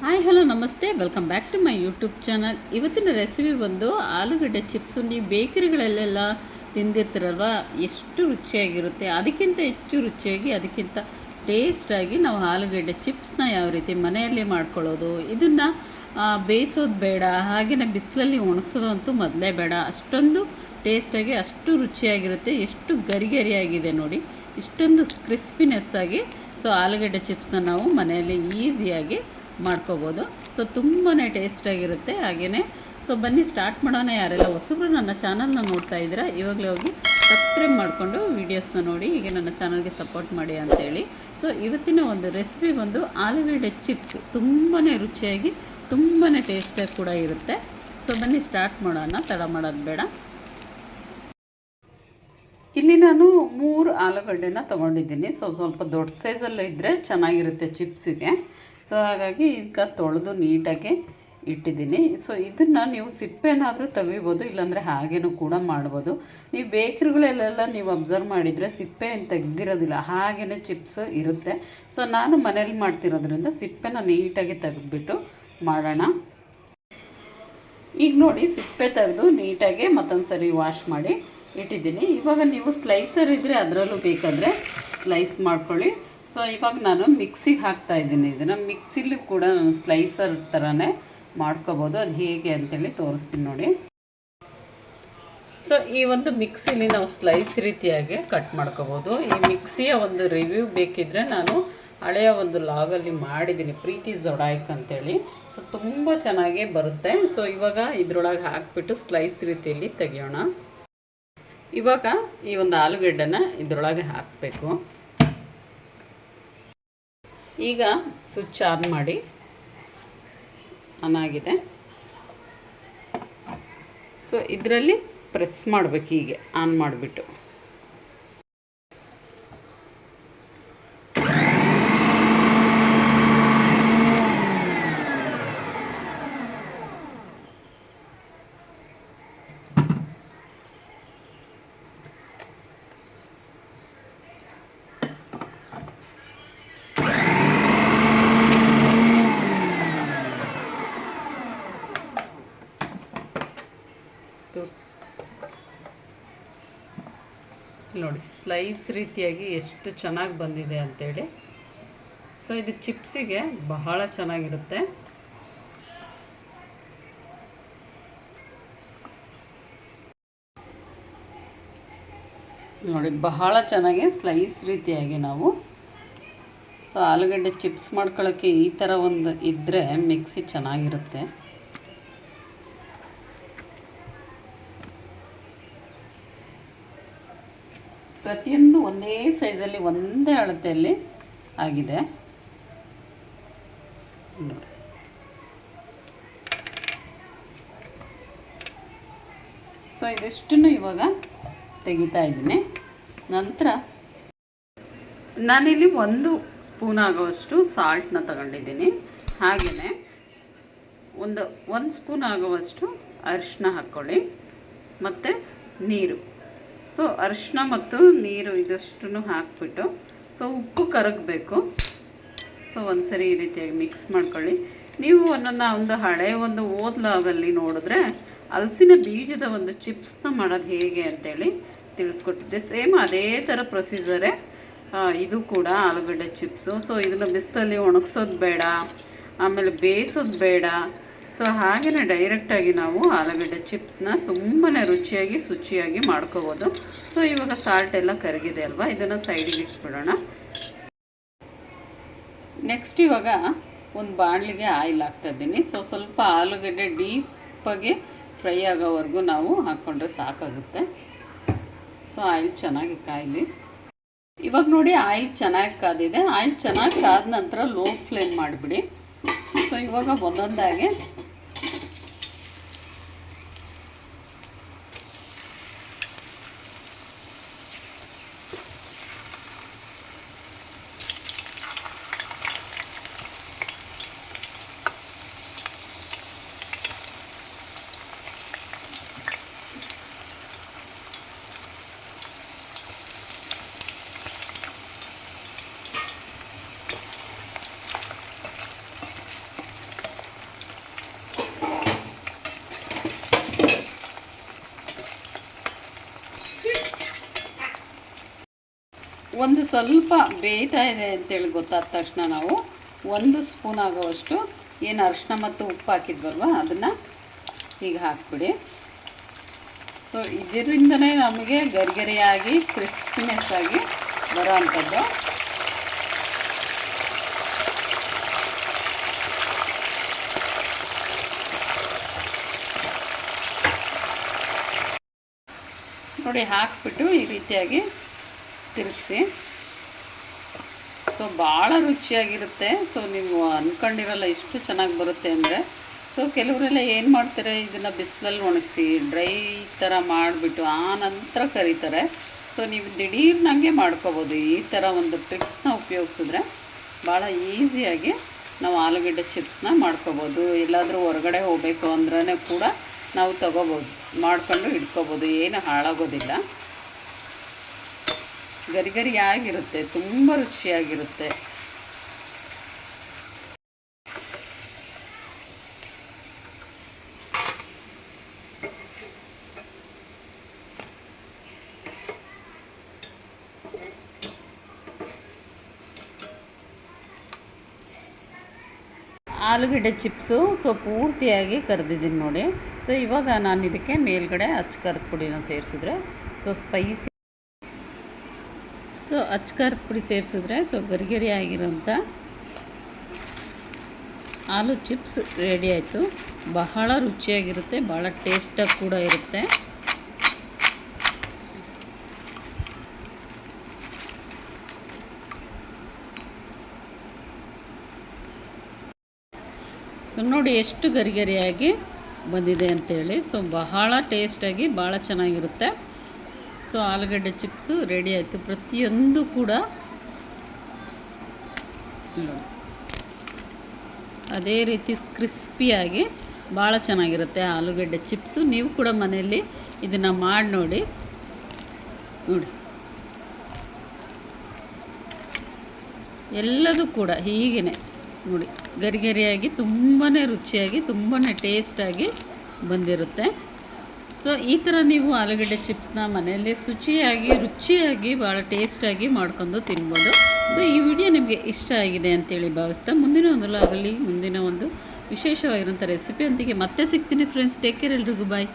Hi, hello, ನಮಸ್ತೆ. Welcome back to my YouTube channel ಇವತ್ತಿನ recipe ಬಂದು ಆಲೂಗಡ್ಡೆ ಚಿಪ್ಸು ನೀವು ಬೇಕರಿಗಳಲ್ಲೆಲ್ಲ ತಿಂದಿರ್ತೀರಲ್ವ? ಎಷ್ಟು ರುಚಿಯಾಗಿರುತ್ತೆ. ಅದಕ್ಕಿಂತ ಹೆಚ್ಚು ರುಚಿಯಾಗಿ, ಅದಕ್ಕಿಂತ ಟೇಸ್ಟಾಗಿ ನಾವು ಆಲೂಗಡ್ಡೆ ಚಿಪ್ಸ್ನ ಯಾವ ರೀತಿ ಮನೆಯಲ್ಲೇ ಮಾಡ್ಕೊಳ್ಳೋದು. ಇದನ್ನು ಬೇಯಿಸೋದು ಬೇಡ. ಹಾಗೆಯೇ ಬಿಸಿಲಲ್ಲಿ ಒಣಗಿಸೋದು ಅಂತೂ ಮೊದಲೇ ಬೇಡ. ಅಷ್ಟೊಂದು ಟೇಸ್ಟಾಗಿ ಅಷ್ಟು ರುಚಿಯಾಗಿರುತ್ತೆ. ಎಷ್ಟು ಗರಿ ಗರಿಯಾಗಿದೆ ನೋಡಿ. ಇಷ್ಟೊಂದು ಕ್ರಿಸ್ಪಿನೆಸ್ಸಾಗಿ ಸೊ, ಆಲೂಗಡ್ಡೆ ಚಿಪ್ಸ್ನ ನಾವು ಮನೆಯಲ್ಲಿ ಈಸಿಯಾಗಿ ಮಾಡ್ಕೋಬೋದು. ಸೊ ತುಂಬಾ ಟೇಸ್ಟಾಗಿರುತ್ತೆ ಹಾಗೆಯೇ ಸೊ ಬನ್ನಿ ಸ್ಟಾರ್ಟ್ ಮಾಡೋಣ. ಯಾರೆಲ್ಲ ಹೊಸಬ್ರು ನನ್ನ ಚಾನಲ್ನ ನೋಡ್ತಾ ಇದ್ದೀರಾ, ಇವಾಗಲೇ ಹೋಗಿ ಸಬ್ಸ್ಕ್ರೈಬ್ ಮಾಡಿಕೊಂಡು ವೀಡಿಯೋಸ್ನ ನೋಡಿ, ಹೀಗೆ ನನ್ನ ಚಾನಲ್ಗೆ ಸಪೋರ್ಟ್ ಮಾಡಿ ಅಂತೇಳಿ. ಸೊ ಇವತ್ತಿನ ಒಂದು ರೆಸಿಪಿ ಬಂದು ಆಲೂಗಡ್ಡೆ ಚಿಪ್ಸ್ ತುಂಬಾ ರುಚಿಯಾಗಿ ತುಂಬಾ ಟೇಸ್ಟಾಗಿ ಕೂಡ ಇರುತ್ತೆ. ಸೊ ಬನ್ನಿ ಸ್ಟಾರ್ಟ್ ಮಾಡೋಣ. ತಡ ಮಾಡೋದು ಬೇಡ. ಇಲ್ಲಿ ನಾನು ಮೂರು ಆಲೂಗಡ್ಡೆನ ತೊಗೊಂಡಿದ್ದೀನಿ. ಸೊ ಸ್ವಲ್ಪ ದೊಡ್ಡ ಸೈಜಲ್ಲೇ ಇದ್ದರೆ ಚೆನ್ನಾಗಿರುತ್ತೆ ಚಿಪ್ಸಿಗೆ ಸೊ ಹಾಗಾಗಿ ಈಗ ತೊಳೆದು ನೀಟಾಗಿ ಇಟ್ಟಿದ್ದೀನಿ. ಸೊ ಇದನ್ನು ನೀವು ಸಿಪ್ಪೆನಾದರೂ ತೆಗಿಬೋದು ಇಲ್ಲಾಂದರೆ ಹಾಗೇನೂ ಕೂಡ ಮಾಡ್ಬೋದು. ನೀವು ಬೇಕ್ರಿಗಳಲ್ಲೆಲ್ಲ ನೀವು ಅಬ್ಸರ್ವ್ ಮಾಡಿದರೆ ಸಿಪ್ಪೆ ತೆಗ್ದಿರೋದಿಲ್ಲ ಹಾಗೇ ಚಿಪ್ಸ್ ಇರುತ್ತೆ. ಸೊ ನಾನು ಮನೇಲಿ ಮಾಡ್ತಿರೋದ್ರಿಂದ ಸಿಪ್ಪೆನ ನೀಟಾಗಿ ತೆಗೆದ್ಬಿಟ್ಟು ಮಾಡೋಣ. ಈಗ ನೋಡಿ, ಸಿಪ್ಪೆ ತೆಗೆದು ನೀಟಾಗಿ ಮತ್ತೊಂದು ಸರಿ ವಾಶ್ ಮಾಡಿ ಇಟ್ಟಿದ್ದೀನಿ. ಇವಾಗ ನೀವು ಸ್ಲೈಸರ್ ಇದ್ದರೆ ಅದರಲ್ಲೂ ಬೇಕಾದರೆ ಸ್ಲೈಸ್ ಮಾಡ್ಕೊಳ್ಳಿ. ಸೊ ಇವಾಗ ನಾನು ಮಿಕ್ಸಿಗೆ ಹಾಕ್ತಾ ಇದ್ದೀನಿ. ಇದನ್ನು ಮಿಕ್ಸಿಲಿ ಕೂಡ ನಾನು ಸ್ಲೈಸರ್ ಥರನೇ ಮಾಡ್ಕೋಬೋದು. ಅದು ಹೇಗೆ ಅಂತೇಳಿ ತೋರಿಸ್ತೀನಿ ನೋಡಿ. ಸೊ ಈ ಒಂದು ಮಿಕ್ಸಿಲಿ ನಾವು ಸ್ಲೈಸ್ ರೀತಿಯಾಗಿ ಕಟ್ ಮಾಡ್ಕೋಬೋದು. ಈ ಮಿಕ್ಸಿಯ ಒಂದು ರಿವ್ಯೂ ಬೇಕಿದ್ದರೆ ನಾನು ಹಳೆಯ ಒಂದು ಲಾಗಲ್ಲಿ ಮಾಡಿದ್ದೀನಿ. ಪ್ರೀತಿ ಜೊಡಾಯ್ಕ್ ಅಂತೇಳಿ. ಸೊ ತುಂಬ ಚೆನ್ನಾಗಿ ಬರುತ್ತೆ. ಸೊ ಇವಾಗ ಇದ್ರೊಳಗೆ ಹಾಕ್ಬಿಟ್ಟು ಸ್ಲೈಸ್ ರೀತಿಯಲ್ಲಿ ತೆಗಿಯೋಣ. ಇವಾಗ ಈ ಒಂದು ಆಲೂಗಡ್ಡೆನ ಇದ್ರೊಳಗೆ ಹಾಕಬೇಕು. ಈಗ ಸ್ವಿಚ್ ಆನ್ ಮಾಡಿ. ಆನ್ ಆಗಿದೆ. ಸೊ ಇದರಲ್ಲಿ ಪ್ರೆಸ್ ಮಾಡಬೇಕು ಹೀಗೆ. ಆನ್ ಮಾಡಿಬಿಟ್ಟು ತೋರಿಸಿ ನೋಡಿ ಸ್ಲೈಸ್ ರೀತಿಯಾಗಿ ಎಷ್ಟು ಚೆನ್ನಾಗಿ ಬಂದಿದೆ ಅಂತೇಳಿ. ಸೊ ಇದು ಚಿಪ್ಸಿಗೆ ಬಹಳ ಚೆನ್ನಾಗಿರುತ್ತೆ. ನೋಡಿ, ಬಹಳ ಚೆನ್ನಾಗಿ ಸ್ಲೈಸ್ ರೀತಿಯಾಗಿ ನಾವು. ಸೊ ಆಲೂಗಡ್ಡೆ ಚಿಪ್ಸ್ ಮಾಡ್ಕೊಳ್ಳೋಕ್ಕೆ ಈ ಥರ ಒಂದು ಇದ್ದರೆ ಮಿಕ್ಸಿ ಚೆನ್ನಾಗಿರುತ್ತೆ. ಪ್ರತಿಯೊಂದು ಒಂದೇ ಸೈಜಲ್ಲಿ ಒಂದೇ ಅಳತೆಯಲ್ಲಿ ಆಗಿದೆ. ನೋಡಿ. ಸೊ ಇದಿಷ್ಟನ್ನು ಇವಾಗ ತೆಗಿತಾ ಇದ್ದೀನಿ. ನಂತರ ನಾನಿಲ್ಲಿ ಒಂದು ಸ್ಪೂನ್ ಆಗುವಷ್ಟು ಸಾಲ್ಟನ್ನ ತಗೊಂಡಿದ್ದೀನಿ. ಹಾಗೆಯೇ ಒಂದು ಒಂದು ಸ್ಪೂನ್ ಆಗುವಷ್ಟು ಅರಿಶಿನ ಹಾಕ್ಕೊಳ್ಳಿ. ಮತ್ತು ನೀರು. ಸೊ ಅರಿಶಿನ ಮತ್ತು ನೀರು ಇದಷ್ಟು ಹಾಕ್ಬಿಟ್ಟು, ಸೊ ಉಪ್ಪು ಕರಗಬೇಕು. ಸೊ ಒಂದು ಸರಿ ಈ ರೀತಿಯಾಗಿ ಮಿಕ್ಸ್ ಮಾಡ್ಕೊಳ್ಳಿ. ನೀವು ನನ್ನ ಒಂದು ಹಳೆಯ ಒಂದು ಓದ್ಲಾಗಲ್ಲಿ ನೋಡಿದ್ರೆ ಹಲಸಿನ ಬೀಜದ ಒಂದು ಚಿಪ್ಸ್ನ ಮಾಡೋದು ಹೇಗೆ ಅಂತೇಳಿ ತಿಳಿಸ್ಕೊಟ್ಟಿದ್ದೆ. ಸೇಮ್ ಅದೇ ಥರ ಪ್ರೊಸೀಜರೇ ಇದು ಕೂಡ ಆಲೂಗಡ್ಡೆ ಚಿಪ್ಸು ಸೊ ಇದನ್ನು ಬಿಸಿಲಲ್ಲಿ ಒಣಗಿಸೋದು ಬೇಡ, ಆಮೇಲೆ ಬೇಯಿಸೋದು ಬೇಡ ಸೊ ಹಾಗೆಯೇ ಡೈರೆಕ್ಟಾಗಿ ನಾವು ಆಲೂಗಡ್ಡೆ ಚಿಪ್ಸ್ನ ತುಂಬಾ ರುಚಿಯಾಗಿ, ಶುಚಿಯಾಗಿ ಮಾಡ್ಕೋಬೋದು. ಸೊ ಇವಾಗ ಸಾಲ್ಟ್ ಎಲ್ಲ ಕರಗಿದೆ ಅಲ್ವಾ? ಇದನ್ನು ಸೈಡಿಗೆ ಇಟ್ಬಿಡೋಣ. ನೆಕ್ಸ್ಟ್ ಇವಾಗ ಒಂದು ಬಾಣಲಿಗೆ ಆಯಿಲ್ ಹಾಕ್ತಾ ಇದ್ದೀನಿ. ಸೊ ಸ್ವಲ್ಪ ಆಲೂಗಡ್ಡೆ ಡೀಪಾಗಿ ಫ್ರೈ ಆಗೋವರೆಗೂ ನಾವು ಹಾಕ್ಕೊಂಡ್ರೆ ಸಾಕಾಗುತ್ತೆ. ಸೊ ಆಯಿಲ್ ಚೆನ್ನಾಗಿ ಕಾಯಲಿ. ಇವಾಗ ನೋಡಿ ಆಯಿಲ್ ಚೆನ್ನಾಗಿ ಕಾದಿದೆ. ಆಯಿಲ್ ಚೆನ್ನಾಗಿ ಕಾದ ನಂತರ ಲೋ ಫ್ಲೇಮ್ ಮಾಡಿಬಿಡಿ. ಸೊ ಇವಾಗ ಒಂದೊಂದಾಗಿ ಒಂದು ಸ್ವಲ್ಪ ಬೇಯ್ತಾ ಇದೆ ಅಂತೇಳಿ ಗೊತ್ತಾದ ತಕ್ಷಣ ನಾವು ಒಂದು ಸ್ಪೂನ್ ಆಗೋವಷ್ಟು ಏನು ಅರಿಶಿನ ಮತ್ತು ಉಪ್ಪು ಹಾಕಿದ್ವಲ್ವ, ಅದನ್ನು ಈಗ ಹಾಕ್ಬಿಡಿ. ಸೊ ಇದರಿಂದನೇ ನಮಗೆ ಗರಿಗರಿಯಾಗಿ ಕ್ರಿಸ್ಪಿನೆಸ್ ಆಗಿ ಬರೋ ನೋಡಿ, ಹಾಕ್ಬಿಟ್ಟು ಈ ರೀತಿಯಾಗಿ ತಿರುಗಿಸಿ ಸೊ ಭಾಳ ರುಚಿಯಾಗಿರುತ್ತೆ. ಸೊ ನೀವು ಅಂದ್ಕೊಂಡಿರಲ್ಲ ಇಷ್ಟು ಚೆನ್ನಾಗಿ ಬರುತ್ತೆ ಅಂದರೆ. ಸೊ ಕೆಲವರೆಲ್ಲ ಏನು ಮಾಡ್ತಾರೆ? ಇದನ್ನು ಬಿಸಿಲಲ್ಲಿ ಒಣಗಿಸಿ ಡ್ರೈ ಥರ ಮಾಡಿಬಿಟ್ಟು ಆ ನಂತರ ಕರೀತಾರೆ. ಸೊ ನೀವು ದಿಢೀರ್ನಂಗೆ ಮಾಡ್ಕೋಬೋದು. ಈ ಥರ ಒಂದು ಟ್ರಿಕ್ಸ್ನ ಉಪಯೋಗಿಸಿದ್ರೆ ಭಾಳ ಈಸಿಯಾಗಿ ನಾವು ಆಲೂಗಡ್ಡೆ ಚಿಪ್ಸ್ನ ಮಾಡ್ಕೋಬೋದು. ಎಲ್ಲಾದರೂ ಹೊರಗಡೆ ಹೋಗಬೇಕು ಅಂದ್ರೆ ಕೂಡ ನಾವು ತಗೋಬೋದು. ಮಾಡ್ಕೊಂಡು ಇಟ್ಕೋಬೋದು. ಏನು ಹಾಳಾಗೋದಿಲ್ಲ. ಗರಿ ಗರಿಯಾಗಿರುತ್ತೆ ತುಂಬ ರುಚಿಯಾಗಿರುತ್ತೆ. ಆಲೂಗಡ್ಡೆ ಚಿಪ್ಸು, ಸೊ ಪೂರ್ತಿಯಾಗಿ ಕರೆದಿದ್ದೀನಿ ನೋಡಿ. ಸೊ ಇವಾಗ ನಾನು ಇದಕ್ಕೆ ಮೇಲ್ಗಡೆ ಅಚ್ಚ ಖಾರದ ಪುಡಿನ ಸೇರಿಸಿದ್ರೆ, ಸೊ ಸ್ಪೈಸಿ ಸೊ ಅಚ್ಕರ್ ಪುಡಿ ಸೇರಿಸಿದ್ರೆ, ಸೊ ಗರಿಗರಿ ಆಗಿರೋಂಥ ಆಲೂ ಚಿಪ್ಸ್ ರೆಡಿ ಆಯಿತು. ಬಹಳ ರುಚಿಯಾಗಿರುತ್ತೆ ಭಾಳ ಟೇಸ್ಟಾಗಿ ಕೂಡ ಇರುತ್ತೆ. ಸೊ ನೋಡಿ ಎಷ್ಟು ಗರಿಗರಿಯಾಗಿ ಬಂದಿದೆ ಅಂತೇಳಿ. ಸೊ ಬಹಳ ಟೇಸ್ಟಾಗಿ ಭಾಳ ಚೆನ್ನಾಗಿರುತ್ತೆ. ಸೊ ಆಲೂಗಡ್ಡೆ ಚಿಪ್ಸು ರೆಡಿ ಆಯಿತು. ಪ್ರತಿಯೊಂದು ಕೂಡ ಅದೇ ರೀತಿ ಕ್ರಿಸ್ಪಿಯಾಗಿ ಭಾಳ ಚೆನ್ನಾಗಿರುತ್ತೆ ಆಲೂಗಡ್ಡೆ ಚಿಪ್ಸು. ನೀವು ಕೂಡ ಮನೆಯಲ್ಲಿ ಇದನ್ನು ಮಾಡಿ ನೋಡಿ. ನೋಡಿ. ಎಲ್ಲದೂ ಕೂಡ ಹೀಗೇ ನೋಡಿ. ಗರಿಗರಿಯಾಗಿ ತುಂಬಾ ರುಚಿಯಾಗಿ ತುಂಬಾ ಟೇಸ್ಟಾಗಿ ಬಂದಿರುತ್ತೆ. ಸೊ, ಈ ಥರ ನೀವು ಆಲೂಗಡ್ಡೆ ಚಿಪ್ಸ್ನ ಮನೆಯಲ್ಲೇ ಶುಚಿಯಾಗಿ, ರುಚಿಯಾಗಿ ಭಾಳ ಟೇಸ್ಟಾಗಿ ಮಾಡ್ಕೊಂಡು ತಿನ್ಬೋದು. ಸೊ, ಈ ವಿಡಿಯೋ ನಿಮಗೆ ಇಷ್ಟ ಆಗಿದೆ ಅಂತೇಳಿ ಭಾವಿಸ್ತಾ, ಮುಂದಿನ ಒಂದು ಆಗಲಿ ಮುಂದಿನ ಒಂದು ವಿಶೇಷವಾಗಿರೋಂಥ ರೆಸಿಪಿಯೊಂದಿಗೆ ಮತ್ತೆ ಸಿಗ್ತೀನಿ ಫ್ರೆಂಡ್ಸ್ ಟೇಕ್ ಕೇರ್ ಎಲ್ರಿಗೂ. ಬಾಯ್